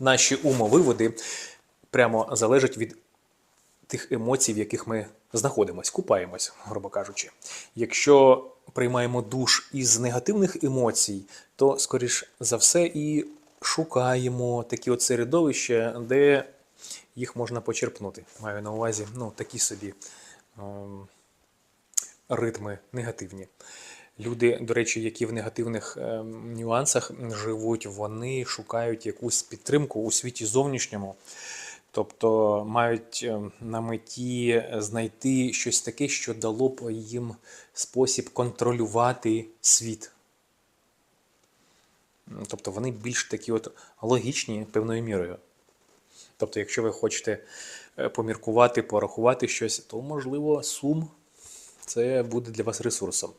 наші умовиводи прямо залежать від тих емоцій, в яких ми знаходимось, купаємось, грубо кажучи. Якщо приймаємо душ із негативних емоцій, то, скоріш за все, і шукаємо такі от середовища, де їх можна почерпнути. Маю на увазі ну, такі собі ем, ритми негативні. Люди, до речі, які в негативних ем, нюансах живуть, вони шукають якусь підтримку у світі зовнішньому. Тобто мають ем, на меті знайти щось таке, що дало б їм спосіб контролювати світ. Тобто вони більш такі от логічні певною мірою. Тобто, якщо ви хочете е, поміркувати, порахувати щось, то можливо сум це буде для вас ресурсом.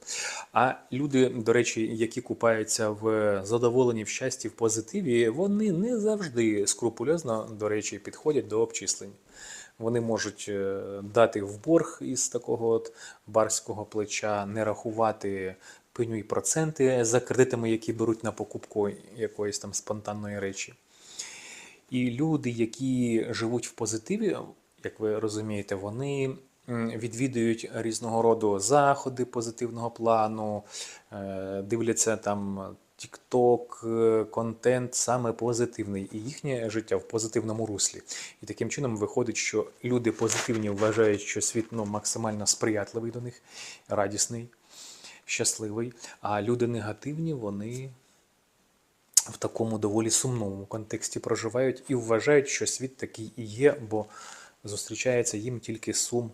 А люди, до речі, які купаються в задоволенні, в щасті, в позитиві, вони не завжди скрупульозно, до речі, підходять до обчислень. Вони можуть е, дати в борг із такого от барського плеча, не рахувати пеню і проценти за кредитами, які беруть на покупку якоїсь там спонтанної речі. І люди, які живуть в позитиві, як ви розумієте, вони відвідують різного роду заходи позитивного плану, е, дивляться там TikTok, е, контент саме позитивний, і їхнє життя в позитивному руслі. І таким чином виходить, що люди позитивні вважають, що світ ну, максимально сприятливий до них, радісний, щасливий. А люди негативні, вони в такому доволі сумному контексті проживають і вважають, що світ такий і є, бо зустрічається їм тільки сум.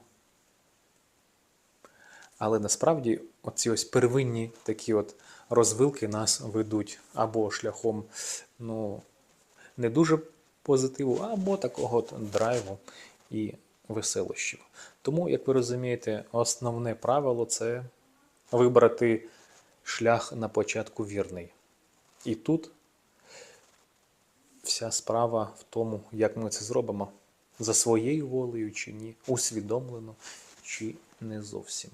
Але насправді оці ось первинні такі от розвилки нас ведуть або шляхом ну, не дуже позитиву, або такого от драйву і веселощів. Тому, як ви розумієте, основне правило це вибрати шлях на початку вірний. І тут вся справа в тому, як ми це зробимо. За своєю волею чи ні, усвідомлено чи не зовсім.